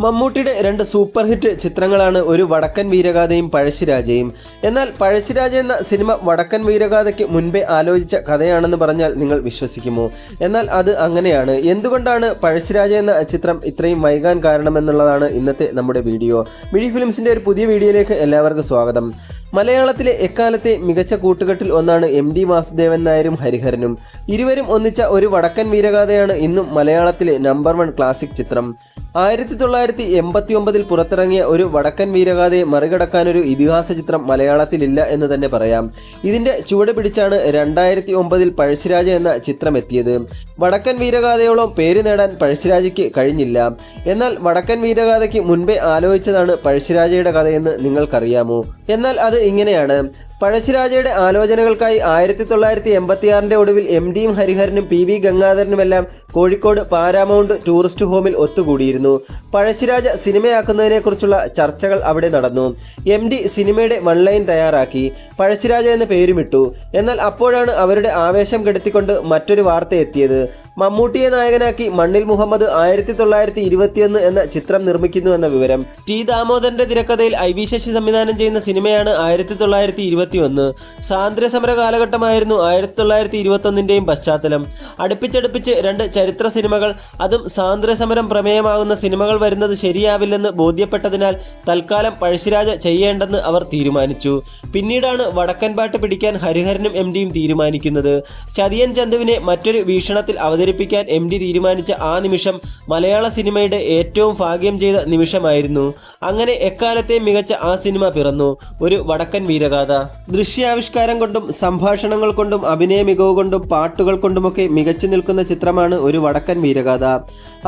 മമ്മൂട്ടിയുടെ രണ്ട് super hit ചിത്രങ്ങളാണ് ഒരു വടക്കൻ വീരഗാഥയും പഴശ്ശിരാജയും. എന്നാൽ പഴശ്ശിരാജ എന്ന സിനിമ വടക്കൻ വീരഗാഥയ്ക്ക് മുൻപേ ആലോചിച്ച കഥയാണെന്ന് പറഞ്ഞാൽ നിങ്ങൾ വിശ്വസിക്കുമോ? എന്നാൽ അത് അങ്ങനെയാണ്. എന്തുകൊണ്ടാണ് പഴശ്ശിരാജ എന്ന ചിത്രം ഇത്രയും വൈകാൻ കാരണമെന്നുള്ളതാണ് ഇന്നത്തെ നമ്മുടെ വീഡിയോ. മിഴി ഫിലിംസിന്റെ ഒരു പുതിയ വീഡിയോയിലേക്ക് എല്ലാവർക്കും സ്വാഗതം. മലയാളത്തിലെ എക്കാലത്തെ മികച്ച കൂട്ടുകെട്ടിൽ ഒന്നാണ് എം ഡി വാസുദേവൻ നായരും ഹരിഹരനും. ഇരുവരും ഒന്നിച്ച ഒരു വടക്കൻ വീരഗാഥയാണ് ഇന്നും മലയാളത്തിലെ നമ്പർ വൺ ക്ലാസിക് ചിത്രം. ആയിരത്തി തൊള്ളായിരത്തി എൺപത്തി ഒമ്പതിൽ പുറത്തിറങ്ങിയ ഒരു വടക്കൻ വീരഗാഥയെ മറികടക്കാനൊരു ഇതിഹാസ ചിത്രം മലയാളത്തിലില്ല എന്ന് തന്നെ പറയാം. ഇതിന്റെ ചുവട് പിടിച്ചാണ് രണ്ടായിരത്തി ഒമ്പതിൽ പഴശ്ശിരാജ എന്ന ചിത്രം എത്തിയത് വടക്കൻ വീരഗാഥയോളം പേര് നേടാൻ പഴശ്ശിരാജയ്ക്ക് കഴിഞ്ഞില്ല. എന്നാൽ വടക്കൻ വീരഗാഥയ്ക്ക് മുൻപേ ആലോചിച്ചതാണ് പഴശ്ശിരാജയുടെ കഥയെന്ന് നിങ്ങൾക്കറിയാമോ? എന്നാൽ അത് ഇങ്ങനെയാണ്. പഴശ്ശിരാജയുടെ ആലോചനകൾക്കായി ആയിരത്തി തൊള്ളായിരത്തി എൺപത്തിയാറിന്റെ ഒടുവിൽ എം ഡിയും ഹരിഹരനും പി വി ഗംഗാധരനുമെല്ലാം കോഴിക്കോട് പാരാമൗണ്ട് ടൂറിസ്റ്റ് ഹോമിൽ ഒത്തുകൂടിയിരുന്നു. പഴശ്ശിരാജ സിനിമയാക്കുന്നതിനെക്കുറിച്ചുള്ള ചർച്ചകൾ അവിടെ നടന്നു. എം ഡി സിനിമയുടെ വൺലൈൻ തയ്യാറാക്കി. പഴശ്ശിരാജ എന്ന പേരുമിട്ടു. എന്നാൽ അപ്പോഴാണ് അവരുടെ ആവേശം കെടുത്തിക്കൊണ്ട് മറ്റൊരു വാർത്ത എത്തിയത്. മമ്മൂട്ടിയെ നായകനാക്കി മണ്ണിൽ മുഹമ്മദ് ആയിരത്തി തൊള്ളായിരത്തി ഇരുപത്തിയൊന്ന് എന്ന ചിത്രം നിർമ്മിക്കുന്നു എന്ന വിവരം. ടി ദാമോദരന്റെ തിരക്കഥയിൽ ഐ വി ശശി സംവിധാനം ചെയ്യുന്ന സിനിമയാണ് ആയിരത്തി തൊള്ളായിരത്തി ഇരുപത്തിയൊന്ന് സ്വാതന്ത്ര്യ സമര കാലഘട്ടമായിരുന്നു ആയിരത്തി തൊള്ളായിരത്തി ഇരുപത്തൊന്നിന്റെയും പശ്ചാത്തലം. അടുപ്പിച്ചടുപ്പിച്ച് രണ്ട് ചരിത്ര സിനിമകൾ. അതും സ്വാതന്ത്ര്യസമരം പ്രമേയമാകുന്ന സിനിമകൾ വരുന്നത് ശരിയാവില്ലെന്ന് ബോധ്യപ്പെട്ടതിനാൽ തൽക്കാലം പഴശ്ശിരാജ ചെയ്യേണ്ടെന്ന് അവർ തീരുമാനിച്ചു. പിന്നീടാണ് വടക്കൻ പാട്ട് പിടിക്കാൻ ഹരിഹരനും എം ഡിയും തീരുമാനിക്കുന്നത്. ചതിയൻ ചന്തുവിനെ മറ്റൊരു വീക്ഷണത്തിൽ അവതരിപ്പിക്കാൻ എം ഡി തീരുമാനിച്ച ആ നിമിഷം മലയാള സിനിമയുടെ ഏറ്റവും ഭാഗ്യം ചെയ്ത നിമിഷമായിരുന്നു. അങ്ങനെ എക്കാലത്തെ മികച്ച ആ സിനിമ പിറന്നു. ഒരു വടക്കൻ വീരഗാഥ. ദൃശ്യാവിഷ്കാരം കൊണ്ടും സംഭാഷണങ്ങൾ കൊണ്ടും അഭിനയ മികവ് കൊണ്ടും പാട്ടുകൾ കൊണ്ടുമൊക്കെ മികച്ചു നിൽക്കുന്ന ചിത്രമാണ് ഒരു വടക്കൻ വീരഗാഥ.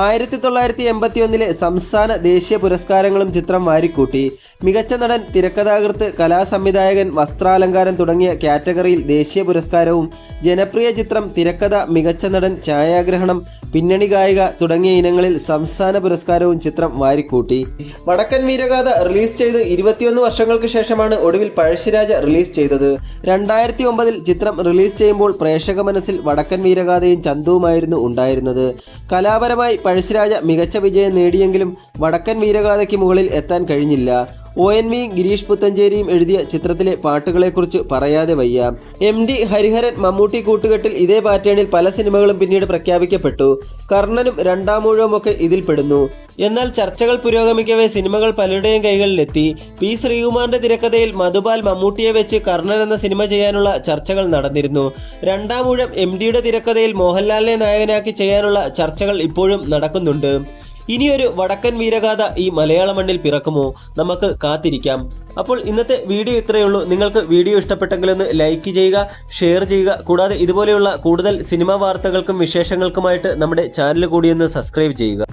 ആയിരത്തി തൊള്ളായിരത്തി എൺപത്തി ഒന്നിലെ സംസ്ഥാന ദേശീയ പുരസ്കാരങ്ങളും ചിത്രം വാരിക്കൂട്ടി. മികച്ച നടൻ തിരക്കഥാകൃത്ത് കലാസംവിധായകൻ വസ്ത്രാലങ്കാരം തുടങ്ങിയ കാറ്റഗറിയിൽ ദേശീയ പുരസ്കാരവും ജനപ്രിയ ചിത്രം തിരക്കഥ മികച്ച നടൻ ഛായാഗ്രഹണം പിന്നണി ഗായിക തുടങ്ങിയ ഇനങ്ങളിൽ സംസ്ഥാന പുരസ്കാരവും ചിത്രം വാരിക്കൂട്ടി. വടക്കൻ വീരഗാഥ റിലീസ് ചെയ്ത് ഇരുപത്തിയൊന്ന് വർഷങ്ങൾക്ക് ശേഷമാണ് ഒടുവിൽ പഴശ്ശിരാജ റിലീസ് ചെയ്തത്. രണ്ടായിരത്തി ഒമ്പതിൽ ചിത്രം റിലീസ് ചെയ്യുമ്പോൾ പ്രേക്ഷക മനസ്സിൽ വടക്കൻ വീരഗാഥയും ചന്തുവുമായിരുന്നു ഉണ്ടായിരുന്നത്. കലാപരമായി പഴശ്ശിരാജ മികച്ച വിജയം നേടിയെങ്കിലും വടക്കൻ വീരഗാഥയ്ക്ക് മുകളിൽ എത്താൻ കഴിഞ്ഞില്ല. ഒ എൻ വി ഗിരീഷ് പുത്തഞ്ചേരിയും എഴുതിയ ചിത്രത്തിലെ പാട്ടുകളെക്കുറിച്ച് പറയാതെ വയ്യ. എം ഡി ഹരിഹരൻ മമ്മൂട്ടി കൂട്ടുകെട്ടിൽ ഇതേ പാറ്റേണിൽ പല സിനിമകളും പിന്നീട് പ്രഖ്യാപിക്കപ്പെട്ടു. കർണനും ഇതിൽ പെടുന്നു എന്നാൽ ചർച്ചകൾ പുരോഗമിക്കവേ സിനിമകൾ പലരുടെയും കൈകളിലെത്തി. പി ശ്രീകുമാറിന്റെ തിരക്കഥയിൽ മധുപാൽ മമ്മൂട്ടിയെ വെച്ച് കർണൻ എന്ന സിനിമ ചെയ്യാനുള്ള ചർച്ചകൾ നടന്നിരുന്നു. രണ്ടാമൂഴം എം ഡിയുടെ തിരക്കഥയിൽ മോഹൻലാലിനെ നായകനാക്കി ചെയ്യാനുള്ള ചർച്ചകൾ ഇപ്പോഴും നടക്കുന്നുണ്ട്. ഇനിയൊരു വടക്കൻ വീരഗാഥ ഈ മലയാള മണ്ണിൽ പിറക്കുമോ? നമുക്ക് കാത്തിരിക്കാം. അപ്പോൾ ഇന്നത്തെ വീഡിയോ ഇത്രയേ ഉള്ളൂ. നിങ്ങൾക്ക് വീഡിയോ ഇഷ്ടപ്പെട്ടെങ്കിൽ ഒന്ന് ലൈക്ക് ചെയ്യുക ഷെയർ ചെയ്യുക. കൂടാതെ ഇതുപോലെയുള്ള കൂടുതൽ സിനിമാ വാർത്തകൾക്കും വിശേഷങ്ങൾക്കുമായിട്ട് നമ്മുടെ ചാനൽ കൂടി ഒന്ന് സബ്സ്ക്രൈബ് ചെയ്യുക.